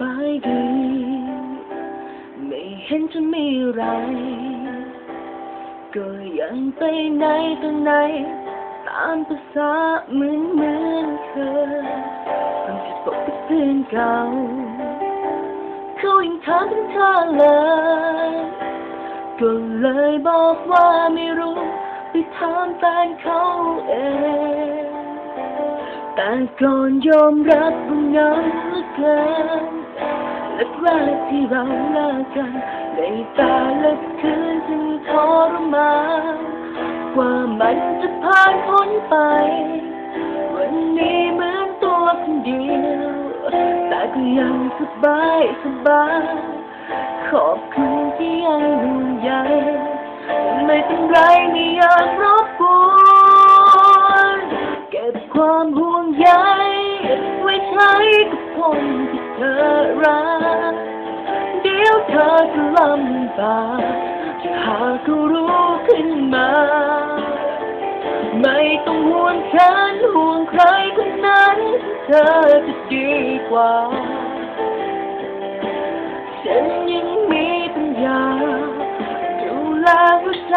บายดี ไม่เห็นจะมีอะไร ก็ยังไปไหนตรงไหน ตามภาษาเหมือนเหมือนเคยเพิ่งจะตกเป็นเพื่อนเก่าเขายังถามถึงเธอเลยก็เลยบอกว่าไม่รู้ไปถามแฟนเขาเองแต่ก่อนยอมรับว่าเงาเหลือเกิน และแรกที่เราเลิกกันในแต่ละคืนจึงทรมานกว่ามันจะผ่านพ้นไป วันนี้เหมือนตัวคนเดียว แต่ก็ยังสบายสบายขอบคุณที่ยังห่วงใยไม่เป็นไรไม่อยากรบกวน เธอจะลำบากหากเขารู้ขึ้นมา ไม่ต้องห่วงฉันห่วงใครคนนั้น เธอจะดีกว่า ฉันยังมีปัญญาดูแลหัวใจ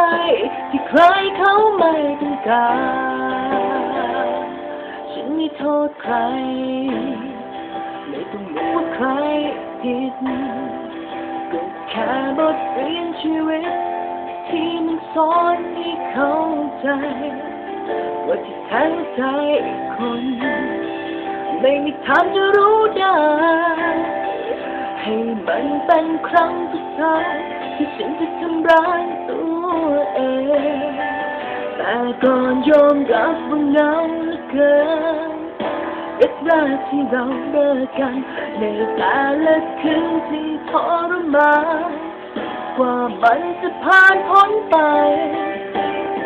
ที่ใครเขาไม่ต้องการ ฉันไม่โทษใคร ไม่ต้องบอกว่าใครผิด แค่บทเรียนชีวิต ที่มันสอนให้เข้าใจ ว่าที่แท้ใจคน ไม่มีทางจะรู้ได้ ให้มันเป็นครั้งสุดท้ายที่ฉันจะทำร้ายตัวเอง แต่ก่อนยอมรับว่าเงาเหลือเกิน แรกที่เราเลิกกัน ในแต่ละคืนที่ทรมานกว่ามันจะผ่านพ้นไป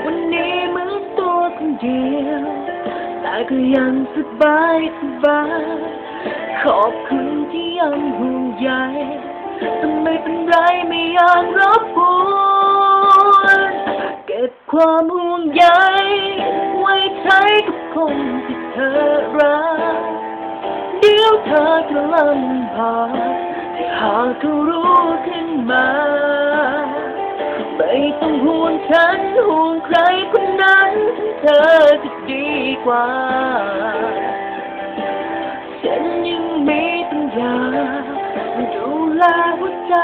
วันนี้เหมือนตัวคนเดียว แต่ก็ยังสบายสบายขอบคุณที่ยังห่วงใยแต่ไม่เป็นไรไม่อยากรบกวนเก็บความห่วงใยไว้ใช้กับ คนที่เธอรัก เดี๋ยวเธอจะลำบากถ้าหากเขารู้ขึ้นมา ไม่ต้องห่วงฉันห่วงใครคนนั้นเธอจะดีกว่า ฉันยังมีปัญญาดูแลหัวใจ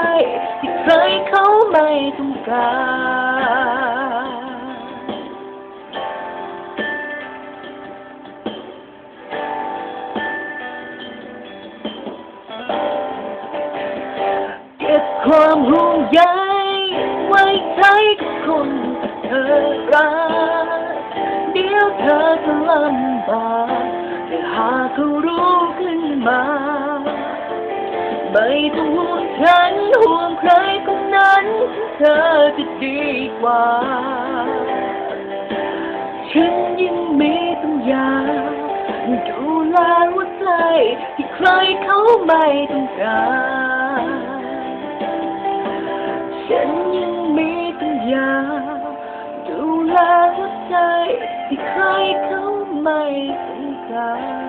ที่ใครเขาไม่ต้องการ ความห่วงใยไว้ใช้กับคนเธอรักเดี๋ยวเธอจะลำบากแต่หากเขารู้ขึ้นมา ไม่ต้องห่วงฉันห่วงใครคนนั้นเธอจะดีกว่า ฉันยังมีปัญญาดูแลหัวใจที่ใครเขาไม่ต้องการ ฉันยังมีปัญญาดูแลหัวใจที่ใครเขาไม่ต้องการ